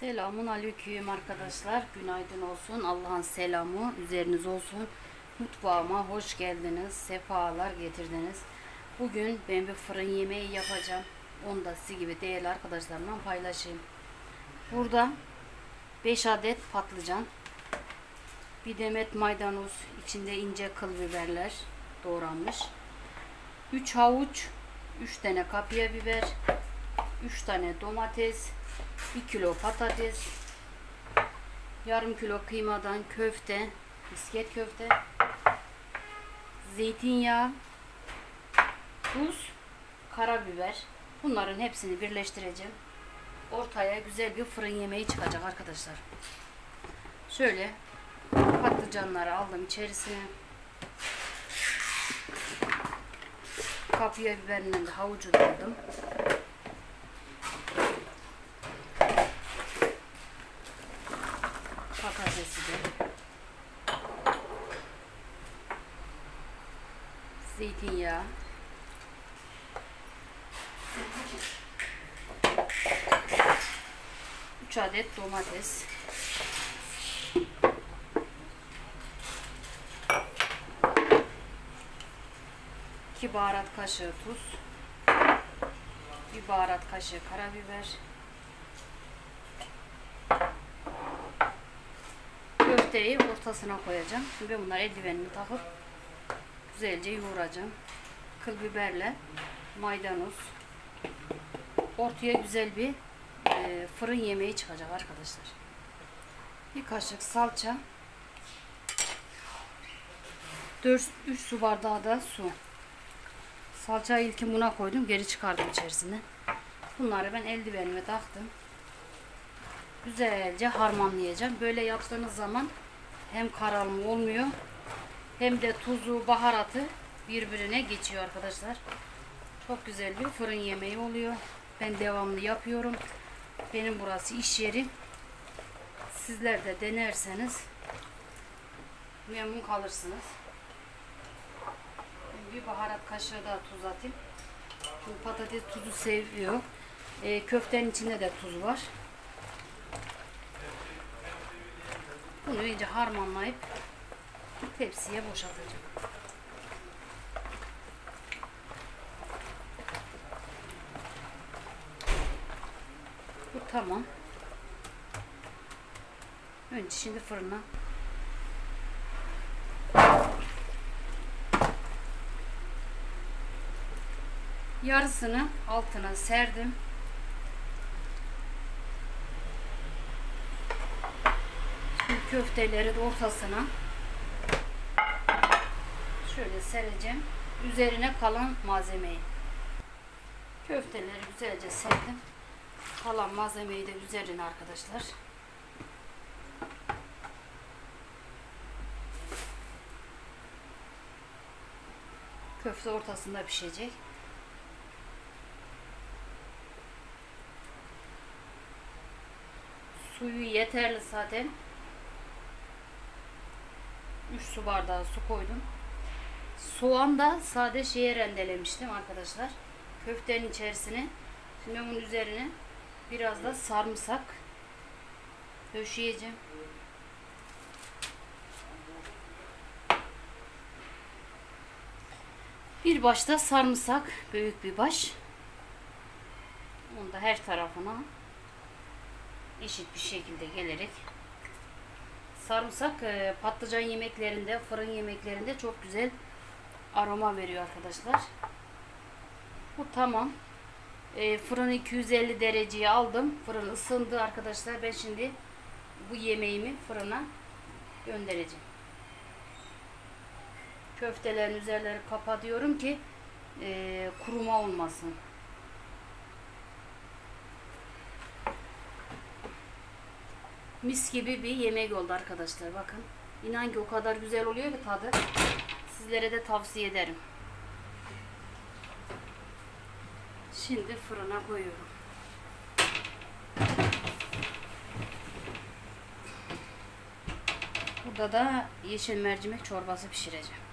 Selamun aleyküm arkadaşlar. Günaydın olsun. Allah'ın selamı üzeriniz olsun. Mutfağıma hoş geldiniz. Sefalar getirdiniz. Bugün ben bir fırın yemeği yapacağım. Onu da sizi gibi değerli arkadaşlarımla paylaşayım. Burada 5 adet patlıcan, bir demet maydanoz, içinde ince kıl biberler doğranmış. 3 havuç, 3 tane kapya biber, 3 tane domates, 1 kilo patates, yarım kilo kıymadan köfte, misket köfte, zeytinyağı, tuz, karabiber. Bunların hepsini birleştireceğim. Ortaya güzel bir fırın yemeği çıkacak arkadaşlar. Şöyle patlıcanları aldım içerisine. Kapya biberinden de havucu aldım. Patatesi de. Zeytinyağı. Üç adet domates. İki baharat kaşığı tuz. Bir baharat kaşığı karabiber. Köfteyi ortasına koyacağım. Şimdi ben bunları eldivenimi takıp güzelce yoğuracağım. Kıl biberle maydanoz. Ortaya güzel bir e, fırın yemeği çıkacak arkadaşlar. Bir kaşık salça. 4 3 su bardağı da su. Salçayı ilkin buna koydum. Geri çıkardım içerisine. Bunları ben eldivenime taktım güzelce harmanlayacağım. Böyle yaptığınız zaman hem karalma olmuyor hem de tuzu, baharatı birbirine geçiyor arkadaşlar. Çok güzel bir fırın yemeği oluyor. Ben devamlı yapıyorum. Benim burası iş yeri. Sizler de denerseniz memnun kalırsınız. Bir baharat kaşığı daha tuz atayım. Çünkü patates tuzu seviyor. E, köftenin içinde de tuz var. Bunu iyice harmanlayıp tepsiye boşaltacağım. Bu tamam. Önce şimdi fırına yarısını altına serdim. köfteleri de ortasına şöyle sereceğim. Üzerine kalan malzemeyi. Köfteleri güzelce serdim. Kalan malzemeyi de üzerine arkadaşlar. Köfte ortasında pişecek. Suyu yeterli zaten. 3 su bardağı su koydum. Soğan da sade şeye rendelemiştim arkadaşlar. Köftenin içerisine. Şimdi bunun üzerine biraz da sarımsak döşeyeceğim. Bir başta sarımsak, büyük bir baş. Onu da her tarafına eşit bir şekilde gelerek Sarımsak e, patlıcan yemeklerinde, fırın yemeklerinde çok güzel aroma veriyor arkadaşlar. Bu tamam. E, fırını 250 dereceye aldım. Fırın ısındı arkadaşlar. Ben şimdi bu yemeğimi fırına göndereceğim. Köftelerin üzerleri kapatıyorum ki e, kuruma olmasın. mis gibi bir yemek oldu arkadaşlar. Bakın. İnan ki o kadar güzel oluyor ki tadı. Sizlere de tavsiye ederim. Şimdi fırına koyuyorum. Burada da yeşil mercimek çorbası pişireceğim.